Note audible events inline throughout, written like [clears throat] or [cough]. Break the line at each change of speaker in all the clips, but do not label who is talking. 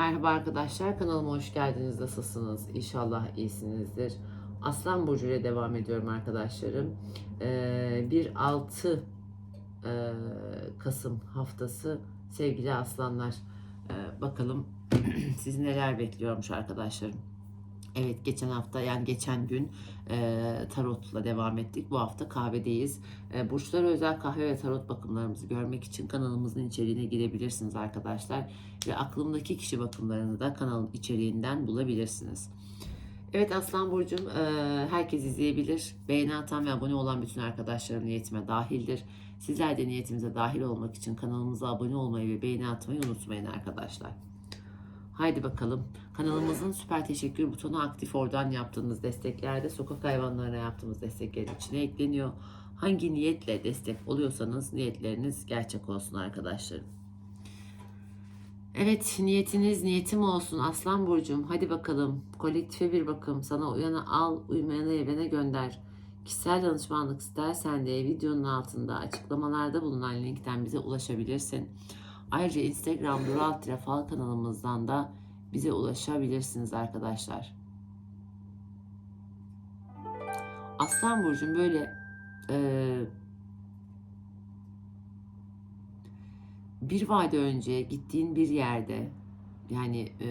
Merhaba arkadaşlar, kanalıma hoş geldiniz. Nasılsınız? İnşallah iyisinizdir. Aslan Burcu ile devam ediyorum arkadaşlarım. Ee, 1-6 e, Kasım haftası sevgili aslanlar. Ee, bakalım [clears throat] sizi neler bekliyormuş arkadaşlarım. Evet geçen hafta yani geçen gün e, tarotla devam ettik. Bu hafta kahvedeyiz. E, burçlara özel kahve ve tarot bakımlarımızı görmek için kanalımızın içeriğine girebilirsiniz arkadaşlar. Ve aklımdaki kişi bakımlarını da kanalın içeriğinden bulabilirsiniz. Evet Aslan Burcu'm e, herkes izleyebilir. Beğeni atan ve abone olan bütün arkadaşlarım niyetime dahildir. Sizler de niyetimize dahil olmak için kanalımıza abone olmayı ve beğeni atmayı unutmayın arkadaşlar. Haydi bakalım. Kanalımızın süper teşekkür butonu aktif. Oradan yaptığınız desteklerde sokak hayvanlarına yaptığımız desteklerin içine ekleniyor. Hangi niyetle destek oluyorsanız niyetleriniz gerçek olsun arkadaşlarım. Evet niyetiniz niyetim olsun Aslan Burcum. Hadi bakalım kolektife bir bakım. Sana uyanı al, uymayanı evrene gönder. Kişisel danışmanlık istersen de videonun altında açıklamalarda bulunan linkten bize ulaşabilirsin. Ayrıca Instagram Dural Fal kanalımızdan da bize ulaşabilirsiniz arkadaşlar. Aslan Burcu'm böyle e, bir vade önce gittiğin bir yerde yani e,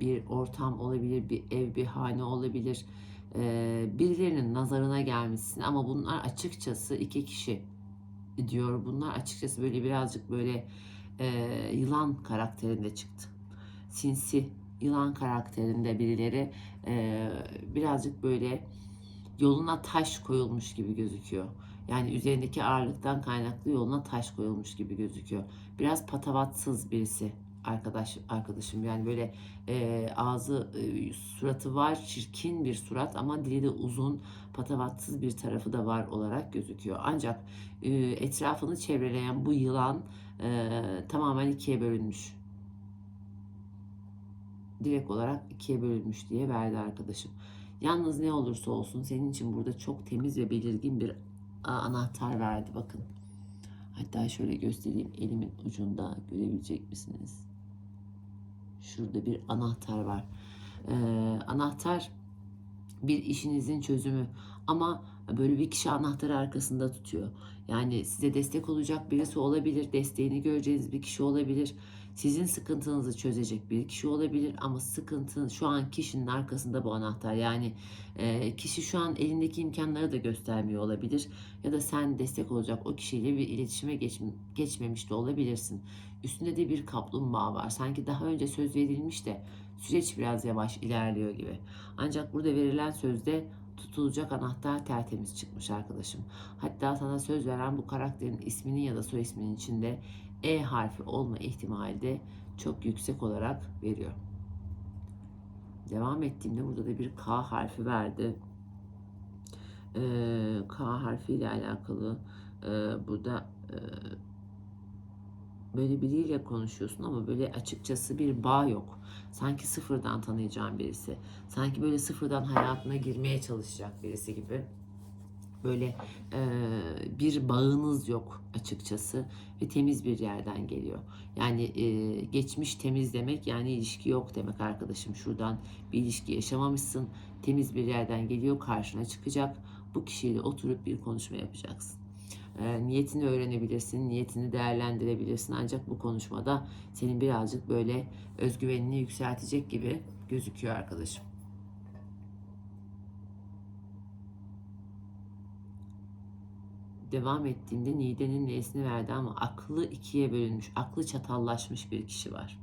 bir ortam olabilir, bir ev, bir hane olabilir. E, birilerinin nazarına gelmişsin ama bunlar açıkçası iki kişi diyor. Bunlar açıkçası böyle birazcık böyle e, yılan karakterinde çıktı. Sinsi yılan karakterinde birileri e, birazcık böyle yoluna taş koyulmuş gibi gözüküyor. Yani üzerindeki ağırlıktan kaynaklı yoluna taş koyulmuş gibi gözüküyor. Biraz patavatsız birisi arkadaş arkadaşım yani böyle e, ağzı e, suratı var çirkin bir surat ama dili de uzun patavatsız bir tarafı da var olarak gözüküyor ancak e, etrafını çevreleyen bu yılan e, tamamen ikiye bölünmüş direkt olarak ikiye bölünmüş diye verdi arkadaşım yalnız ne olursa olsun senin için burada çok temiz ve belirgin bir anahtar verdi bakın Hatta şöyle göstereyim elimin ucunda görebilecek misiniz? Şurada bir anahtar var. Ee, anahtar bir işinizin çözümü ama böyle bir kişi anahtarı arkasında tutuyor. Yani size destek olacak birisi olabilir, desteğini göreceğiniz bir kişi olabilir. Sizin sıkıntınızı çözecek bir kişi olabilir ama sıkıntı şu an kişinin arkasında bu anahtar. Yani e, kişi şu an elindeki imkanları da göstermiyor olabilir ya da sen destek olacak o kişiyle bir iletişime geç, geçmemiş de olabilirsin. Üstünde de bir kaplumbağa var. Sanki daha önce söz verilmiş de süreç biraz yavaş ilerliyor gibi. Ancak burada verilen sözde tutulacak anahtar tertemiz çıkmış arkadaşım. Hatta sana söz veren bu karakterin isminin ya da soy isminin içinde E harfi olma ihtimali de çok yüksek olarak veriyor. Devam ettiğimde burada da bir K harfi verdi. Ee, K harfi ile alakalı e, burada e, böyle biriyle konuşuyorsun ama böyle açıkçası bir bağ yok. Sanki sıfırdan tanıyacağın birisi. Sanki böyle sıfırdan hayatına girmeye çalışacak birisi gibi. Böyle e, bir bağınız yok açıkçası ve temiz bir yerden geliyor. Yani e, geçmiş temiz demek yani ilişki yok demek arkadaşım. Şuradan bir ilişki yaşamamışsın. Temiz bir yerden geliyor karşına çıkacak. Bu kişiyle oturup bir konuşma yapacaksın. E, niyetini öğrenebilirsin, niyetini değerlendirebilirsin. Ancak bu konuşmada senin birazcık böyle özgüvenini yükseltecek gibi gözüküyor arkadaşım. Devam ettiğinde Nide'nin N'sini verdi ama aklı ikiye bölünmüş, aklı çatallaşmış bir kişi var.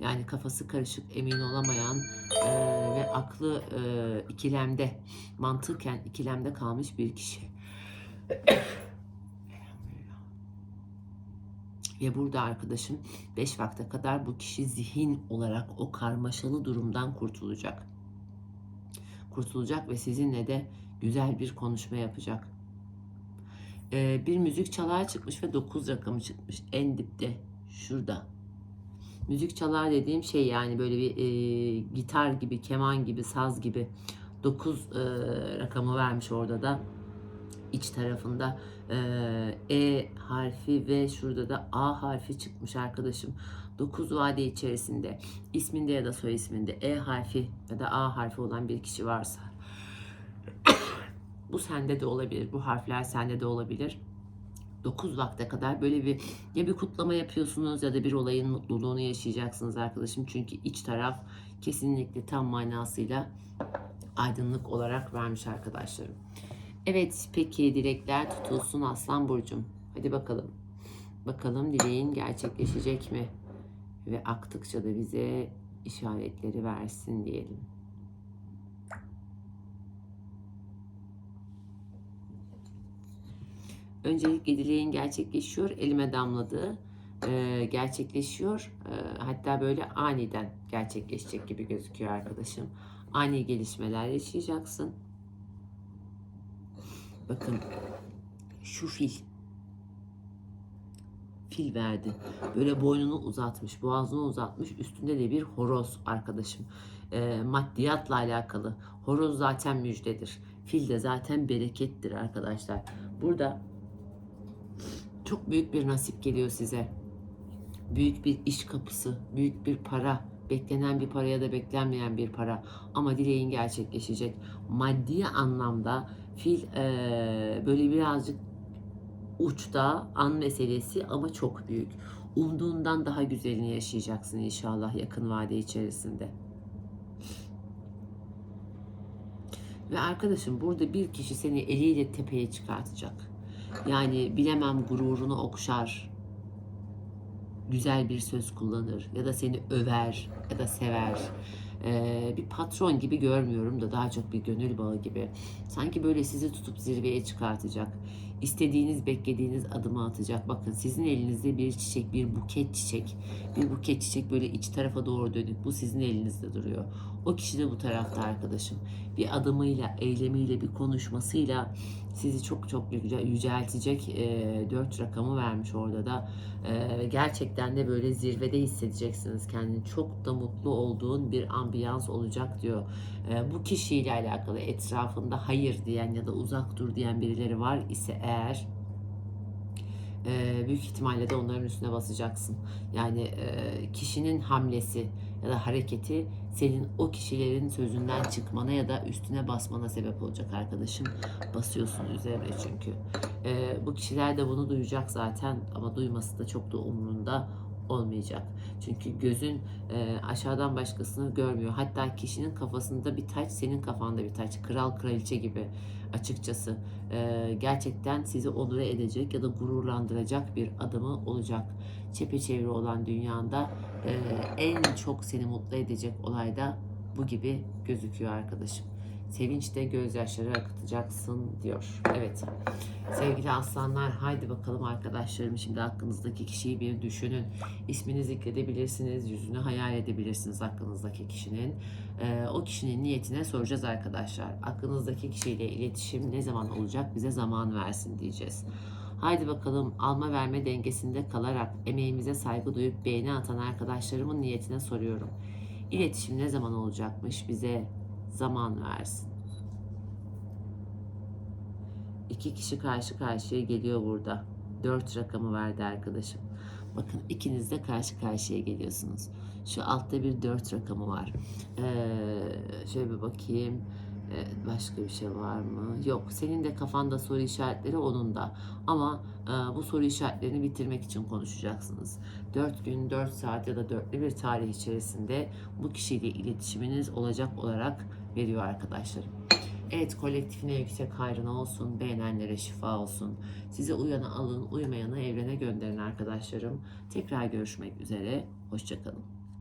Yani kafası karışık, emin olamayan e, ve aklı e, ikilemde, mantıken ikilemde kalmış bir kişi. Ve burada arkadaşım 5 vakte kadar bu kişi zihin olarak o karmaşalı durumdan kurtulacak. Kurtulacak ve sizinle de güzel bir konuşma yapacak. Ee, bir müzik çalar çıkmış ve 9 rakamı çıkmış en dipte şurada. Müzik çalar dediğim şey yani böyle bir e, gitar gibi, keman gibi, saz gibi 9 e, rakamı vermiş orada da iç tarafında e, E harfi ve şurada da A harfi çıkmış arkadaşım. 9 vade içerisinde isminde ya da soy isminde E harfi ya da A harfi olan bir kişi varsa bu sende de olabilir. Bu harfler sende de olabilir. 9 vakte kadar böyle bir ya bir kutlama yapıyorsunuz ya da bir olayın mutluluğunu yaşayacaksınız arkadaşım. Çünkü iç taraf kesinlikle tam manasıyla aydınlık olarak vermiş arkadaşlarım. Evet peki dilekler tutulsun Aslan Burcum. Hadi bakalım. Bakalım dileğin gerçekleşecek mi? Ve aktıkça da bize işaretleri versin diyelim. Öncelikle dileğin gerçekleşiyor. Elime damladı. Ee, gerçekleşiyor. Ee, hatta böyle aniden gerçekleşecek gibi gözüküyor arkadaşım. Ani gelişmeler yaşayacaksın. Bakın şu fil fil verdi. Böyle boynunu uzatmış, boğazını uzatmış. Üstünde de bir horoz arkadaşım. Ee, maddiyatla alakalı. Horoz zaten müjdedir. Fil de zaten berekettir arkadaşlar. Burada çok büyük bir nasip geliyor size. Büyük bir iş kapısı, büyük bir para, beklenen bir para ya da beklenmeyen bir para. Ama dileğin gerçekleşecek. Maddi anlamda fil eee, böyle birazcık uçta an meselesi ama çok büyük. Umduğundan daha güzelini yaşayacaksın inşallah yakın vade içerisinde. Ve arkadaşım burada bir kişi seni eliyle tepeye çıkartacak. Yani bilemem gururunu okşar, güzel bir söz kullanır ya da seni över ya da sever. Ee, bir patron gibi görmüyorum da daha çok bir gönül bağı gibi. Sanki böyle sizi tutup zirveye çıkartacak. İstediğiniz, beklediğiniz adımı atacak. Bakın sizin elinizde bir çiçek, bir buket çiçek. Bir buket çiçek böyle iç tarafa doğru dönük. Bu sizin elinizde duruyor. O kişi de bu tarafta arkadaşım. Bir adımıyla, eylemiyle, bir konuşmasıyla sizi çok çok yüce- yüceltecek e, dört rakamı vermiş orada da. E, gerçekten de böyle zirvede hissedeceksiniz kendini. Çok da mutlu olduğun bir ambiyans olacak diyor. E, bu kişiyle alakalı etrafında hayır diyen ya da uzak dur diyen birileri var ise eğer e, büyük ihtimalle de onların üstüne basacaksın. Yani e, kişinin hamlesi ya da hareketi senin o kişilerin sözünden çıkmana ya da üstüne basmana sebep olacak arkadaşım. Basıyorsun üzerine çünkü. E, bu kişiler de bunu duyacak zaten ama duyması da çok da umurunda olmayacak. Çünkü gözün e, aşağıdan başkasını görmüyor. Hatta kişinin kafasında bir taç, senin kafanda bir taç. Kral kraliçe gibi açıkçası. E, gerçekten sizi onur edecek ya da gururlandıracak bir adımı olacak. Çepeçevre olan dünyanda e, en çok seni mutlu edecek olay da bu gibi gözüküyor arkadaşım. Sevinçte gözyaşları akıtacaksın diyor. Evet. Sevgili aslanlar haydi bakalım arkadaşlarım şimdi aklınızdaki kişiyi bir düşünün. İsmini zikredebilirsiniz, yüzünü hayal edebilirsiniz aklınızdaki kişinin. Ee, o kişinin niyetine soracağız arkadaşlar. Aklınızdaki kişiyle iletişim ne zaman olacak bize zaman versin diyeceğiz. Haydi bakalım alma verme dengesinde kalarak emeğimize saygı duyup beğeni atan arkadaşlarımın niyetine soruyorum. İletişim ne zaman olacakmış bize zaman versin. İki kişi karşı karşıya geliyor burada. Dört rakamı verdi arkadaşım. Bakın ikiniz de karşı karşıya geliyorsunuz. Şu altta bir dört rakamı var. Ee, şöyle bir bakayım. Ee, başka bir şey var mı? Yok. Senin de kafanda soru işaretleri onun da. Ama e, bu soru işaretlerini bitirmek için konuşacaksınız. 4 gün, 4 saat ya da dörtlü bir tarih içerisinde bu kişiyle iletişiminiz olacak olarak veriyor arkadaşlarım. Evet kolektifine yüksek hayrına olsun, beğenenlere şifa olsun. Size uyanı alın, uymayanı evrene gönderin arkadaşlarım. Tekrar görüşmek üzere, hoşçakalın.